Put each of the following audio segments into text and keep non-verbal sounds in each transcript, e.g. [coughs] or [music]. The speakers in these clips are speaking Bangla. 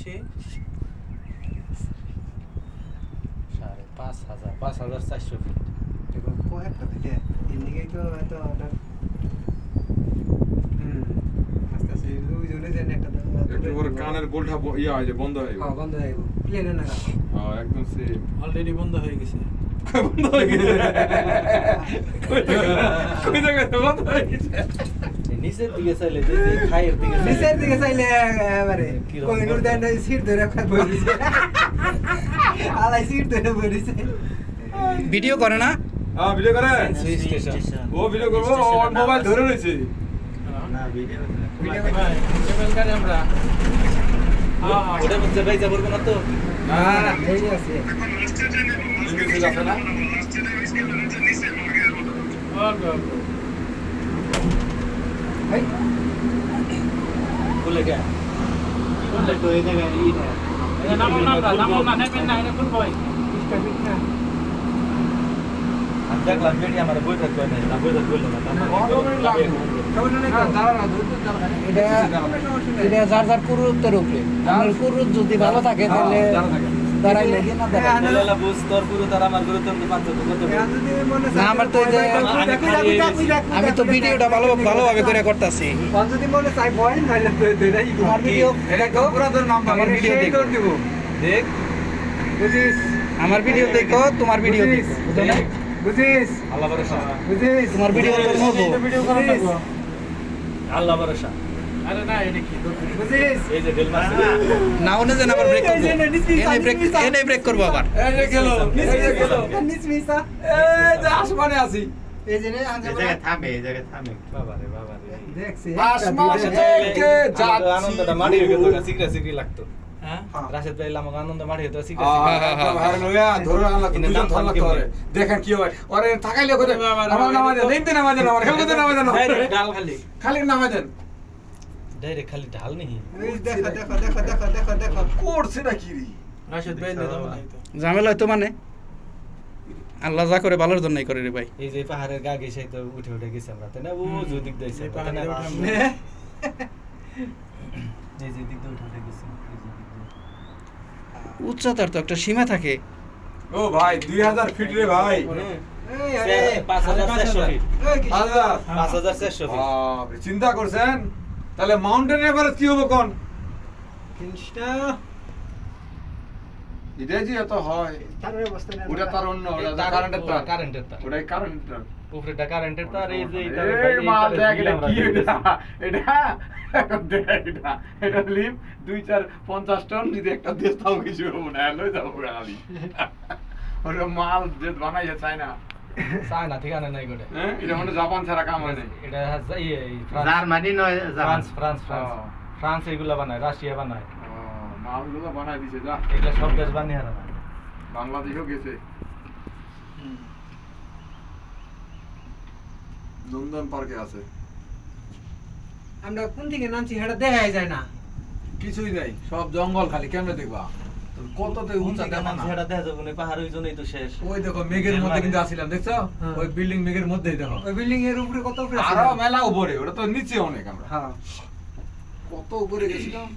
হচ্ছে সাড়ে পাঁচ হাজার পাঁচ হাজার চারশো ফিট। দেখো কয়েকটা থেকে এদিকে তো এত অর্ডার। আস্তে আস্তে ওই জন্য যেন একটা একটু করে কানের বোল্টা ইয়া হয় যে বন্ধ হয়ে গেল হ্যাঁ বন্ধ হয়ে গেল প্লেনে না হ্যাঁ একদম সে অলরেডি বন্ধ হয়ে গেছে। বন্ধ হয়ে গেছে। [laughs] কই জায়গায়? বন্ধ হয়ে গেছে। নিচের দিকে চাইলে খাইয়ের দিকে চাইলে- নিচের দিকে চাইলে এবারে কোহিনুর সিট ধরে বলিছে আলাই সিট ধরে বলিছে ভিডিও করে না? হ্যাঁ ভিডিও করে? ও ভিডিও করব। ওর মোবাইল ধরে রয়েছে। ওটার মধ্যে ভাই যাব না তো? না না এই আছে। ইংলিশে আছে না এই খুলে গে ইস্টা ফিট না আমি দেখলাম আমার বই থাকবে না বই থাকবে না। এটা যার যার কুরুত্বের উপরে কুরুত যদি ভালো থাকে তাহলে আমি তো ভিডিওটা ভালো ভালোভাবে করে করতেছি। মনে আমার ভিডিও ভিডিও দেখো। ভিডিও তোমার ভিডিও দেখো বুঝিস? আল্লাহ ভরসা। বুঝিস? তোমার ভিডিও বুঝিস? আল্লাহ ভরসা। বুঝিস? এই যে ডেল মারছে না ওনে যেন আবার ব্রেক করব। এনে ব্রেক এনে ব্রেক করব আবার। এই যে গেল, এই যে গেল। নিস মিসা এই যে আসমানে আছি। হয়ে লাগতো। হ্যাঁ। রাশেদ ভাই আনন্দ হ্যাঁ, হ্যাঁ, হ্যাঁ। দেখেন কি হয়। ওরে থাকাইলে আমার দেন দেন আমার দেন। খালি। দেন। ডাইরেক্ট খালি ঢাল নেই। দেখো দেখো দেখো দেখো দেখো দেখো করছে না কি রাশেদ ভাই ঝামেলা হয়তো মানে? আল্লাহ যা করে ভালোর জন্যই করে রে ভাই। এই যে পাহাড়ের গা গেছে তো উঠে উঠে গেছে আমরা তাই না? ও যে দিক দিয়েছে এই [coughs] যে দিক উঠে উঠে গেছে। উচ্চতার তো একটা সীমা থাকে। ও ভাই দুই হাজার ফিট রে ভাই। আরে পাঁচ হাজার চারশো ফিট। পাঁচ হাজার। চারশো ফিট। চিন্তা করছেন? তাহলে মাউন্টেন এভারেস্ট কি হব কোন? জিনিসটা এটা যে এত হয়। তার অবস্থা না ওটা তার অন্য ওটা কারেন্টের তার। কারেন্টের তার। ওটাই কারেন্টের তার। উপরেটা কারেন্টের তার এই যে এই মাল দেখ এটা কি এটা? এটা? এটা এটা লিপ দুই চার পঞ্চাশ টন যদি একটা দেশ তাও কিছু হব না লই যাব আমি। ওটা মাল যে বানাইছে চায়না চায়না ঠিকানা নাই গোটে হ্যাঁ এটা মানে জাপান ছাড়া কাম হয় নাই? এটা জার্মানি নয় ফ্রান্স ফ্রান্স ফ্রান্স ফ্রান্স এগুলা বানায় রাশিয়া বানায়। ও, মালগুলো বানাই দিছে যা। এগুলা সব দেশ বানিয়ে হারা বাংলাদেশও গেছে। নন্দন পার্কে আছে। আমরা কোন দিকে নামছি সেটা দেখাই যায় না। কিছুই নাই সব জঙ্গল খালি কেমনে দেখবা? কততে উঁচা দেখা না? দেখা যাবে? না পাহাড় ওই জন্যই তো শেষ। ওই দেখো মেঘের মধ্যে কিন্তু আসিলাম দেখছ? হ্যাঁ। ওই বিল্ডিং মেঘের মধ্যেই দেখো। ওই বিল্ডিং এর উপরে কত উপরে আরও মেলা উপরে ওটা তো নিচে অনেক আমরা। হ্যাঁ। কত উপরে গেছিলাম?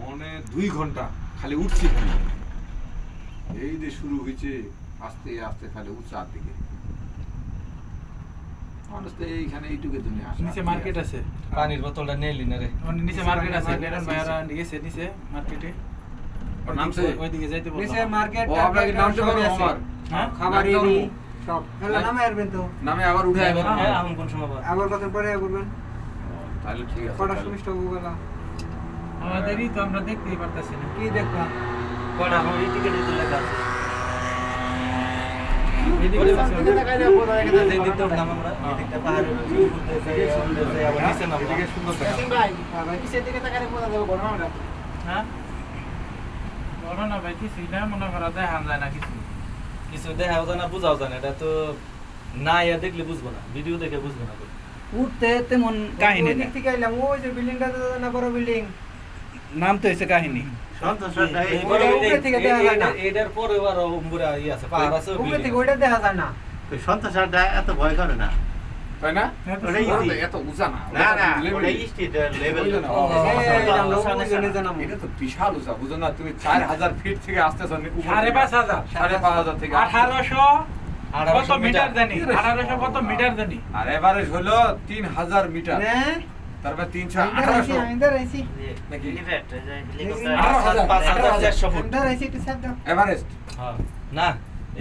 মনে দুই ঘণ্টা খালি উঠছি খালি। এই যে শুরু হয়েছে আস্তে আস্তে খালি উঁচার দিকে। মানুষ তো এইখানে এইটুকু তুমি নিচে মার্কেট আছে। পানির বোতলটা নেলি না রে। নিচে মার্কেট আছে। গেছে নিচে মার্কেটে নামছে ওইদিকে যাইতে বললাম। নিচে মার্কেট ও আপনাকে নামতে পারো আমার? হ্যাঁ? খাবার এরি সব। হ্যালো নামে আসবেন তো। নামে আবার উঠে আইবো হ্যাঁ, এখন কোন সময় আবার? কত পরে করবেন তাহলে ঠিক আছে কটা সুমিষ্ট হব আমাদেরই তো আমরা দেখতেই পারতাছি না। কি দেখবা কয়টা? এখন এই টিকেটে তো লেখা আছে। আমরা, সুন্দর দেখা হ্যাঁ বলো না ভাই কিছুই না মনে করা দেখান যায় না কিছু। কিছু দেখাও যায় না, বুঝাও যায় না, এটা তো না ইয়া দেখলে বুঝব না ভিডিও দেখে বুঝব না উঠতে তেমন কাহিনী না। দিক থেকে আইলাম ওই যে বিল্ডিংটা না বড় বিল্ডিং। নাম তো হয়েছে কাহিনী। উপরে। এটার পরে আরও উম্বুরা ইয়ে আছে পাহাড় আছে উপরে থেকে ওইটা দেখা যায় না। সন্তোষটা এত ভয় করে না। তাই না ওটাই ওরা তো easy। এত উঁচা না না না level ওটাই এ। স্টেট লেভেল বুঝলে না? ও, এই, আমরা সামনে, ওজনে সামনে। জানাব। এটা তো বিশাল উঁচা বুঝো না তুমি চার হাজার ফিট থেকে আসতেছ সাড়ে পাঁচ হাজার সাড়ে পাঁচ হাজার থেকে আঠারোশো কত মিটার জানি আঠারোশো কত মিটার জানি আর এভারেজ হলো তিন হাজার মিটার তারপরে তিনশো আঠারোশো। এভারেস্ট হ্যাঁ। না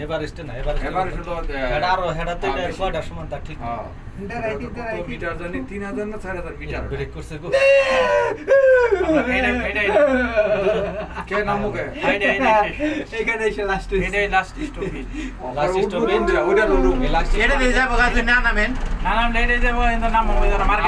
এভারেস্টে না এভারেস্টে তো আহ, বেশি। কয়টার সমান? তা ঠিক হ্যাঁ। দাঁড়াইছি। মিটার জানি? তিন হাজার না চার হাজার মিটার? ব্রেক করছে গো। আমরা এটাই এটাই কে নামুক এটাই এটাই এখানে এসে last এটাই লাস্ট স্টপেজ লাস্ট স্টপেজ ওইটা উঠুক লাস্ট এটা দিয়ে যাব গাছ না নামেন। না নাম এটাই যাব কিন্তু নাম হবে মার্কেট